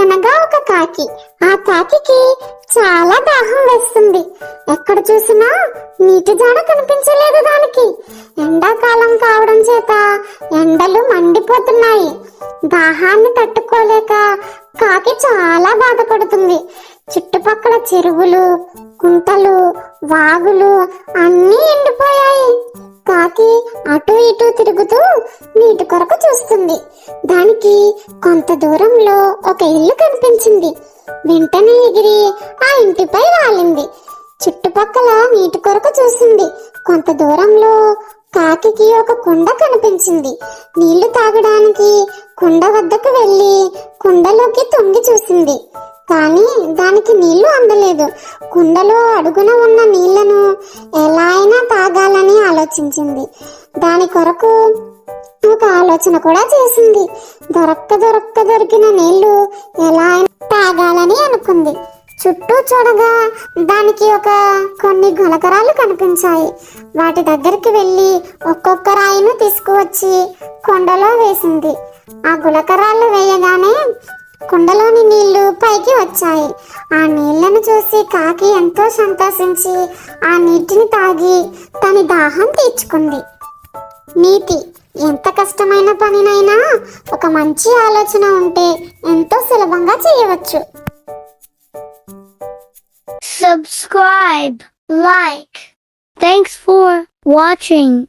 గనగా ఒక కాకి. ఆ కాకి చాలా దాహం వేస్తుంది. ఎక్కడ చూసినా నీటి జాడ కనిపించలేదు దానికి. ఎండాకాలం కావడం చేత ఎండలు మండిపోతున్నాయి. దాహాన్ని తట్టుకోలేక కాకి చాలా బాధపడుతుంది. చుట్టుపక్కల చెరువులు కుంటలు వాగులు అన్నీ ఎండిపోయాయి. అటు ఇటు తిరుగుతూ నీటి కొరకు చూస్తుంది. దానికి కొంత దూరంలో ఒక ఇల్లు కనిపించింది. వెంటనే ఎగిరి ఆ ఇంటిపై వాలింది చుట్టుపక్కల నీటి కొరకు చూసింది. కొంత దూరంలో కాకి ఒక కుండ కనిపించింది. నీళ్ళు తాగడానికి కుండ వద్దకు వెళ్ళి కుండలోకి తొంగి చూసింది. కానీ దానికి నీళ్ళు అందలేదు. కుండలో అడుగున ఉన్న నీళ్ళను ఆలోచించింది. దాని కొరకు ఒక ఆలోచన కూడా చేసింది. దొరక్క దొరక్క దొరికిన నీళ్ళు ఎలా అయినా తాగాలని అనుకుంది. చుట్టూ చూడగా దానికి ఒక కొన్ని గులకరాలు కనిపించాయి. వాటి దగ్గరికి వెళ్ళి ఒక్కొక్క రాయిను తీసుకువచ్చి కొండలో వేసింది. ఆ గులకరాలు వేయగానే కుండలోని నీళ్ళు పైకి వచ్చాయి. ఆ నీళ్ళను చూసి కాకి ఎంతో సంతోషించి ఆ నీటిని తాగి తన దాహం తీర్చుకుంది. నీతి ఎంత కష్టమైన పనినైనా ఒక మంచి ఆలోచన ఉంటే ఎంతో సులభంగా చేయవచ్చు. Subscribe like thanks for watching